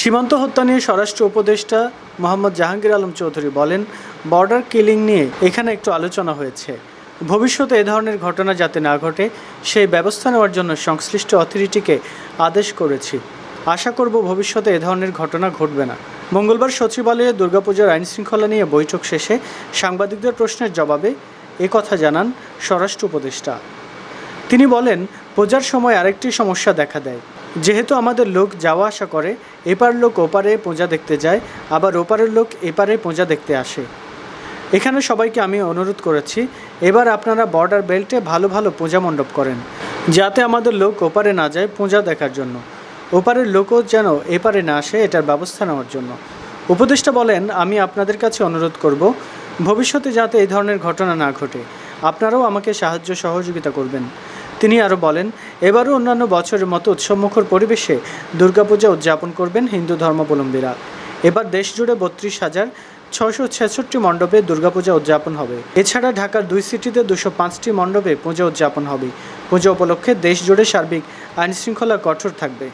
সীমান্ত হত্যা নিয়ে স্বরাষ্ট্র উপদেষ্টা মোহাম্মদ জাহাঙ্গীর আলম চৌধুরী বলেন, বর্ডার কিলিং নিয়ে এখানে একটু আলোচনা হয়েছে। ভবিষ্যতে এ ধরনের ঘটনা যাতে না ঘটে, সেই ব্যবস্থা নেওয়ার জন্য সংশ্লিষ্ট অথরিটিকে আদেশ করেছি। আশা করব ভবিষ্যতে এ ধরনের ঘটনা ঘটবে না। মঙ্গলবার সচিবালয়ে দুর্গাপূজার আইন শৃঙ্খলা নিয়ে বৈঠক শেষে সাংবাদিকদের প্রশ্নের জবাবে একথা জানান স্বরাষ্ট্র উপদেষ্টা। তিনি বলেন পূজার সময় আরেকটি সমস্যা দেখা দেয়। যেহেতু আমাদের লোক যাওয়া আসা করে এপার লোক ওপারে পূজা দেখতে যায়, আবার ওপারের লোক এপারে পূজা দেখতে আসে। এখানে সবাইকে আমি অনুরোধ করেছি, এবার আপনারা বর্ডার বেল্টে ভালো ভালো পূজা মণ্ডপ করেন, যাতে আমাদের লোক ওপারে না যায় পূজা দেখার জন্য। ওপারের লোকও যেন এপারে না আসে, এটার ব্যবস্থা নেওয়ার জন্য। উপদেষ্টা বলেন, আমি আপনাদের কাছে অনুরোধ করব, ভবিষ্যতে যাতে এই ধরনের ঘটনা না ঘটে। আপনারাও আমাকে সাহায্য সহযোগিতা করবেন। তিনি আরও বলেন, এবারও অন্যান্য বছরের মতো উৎসবমুখর পরিবেশে দুর্গাপূজা উদযাপন করবেন হিন্দু ধর্মাবলম্বীরা। এবার দেশজুড়ে বত্রিশ হাজার ছশো ছেষট্টি মণ্ডপে দুর্গাপূজা উদযাপন হবে। এছাড়া ঢাকার দুই সিটিতে দুশো পাঁচটি মণ্ডপে পূজা উদযাপন হবে। পূজা উপলক্ষে দেশজুড়ে সার্বিক আইনশৃঙ্খলা কঠোর থাকবে।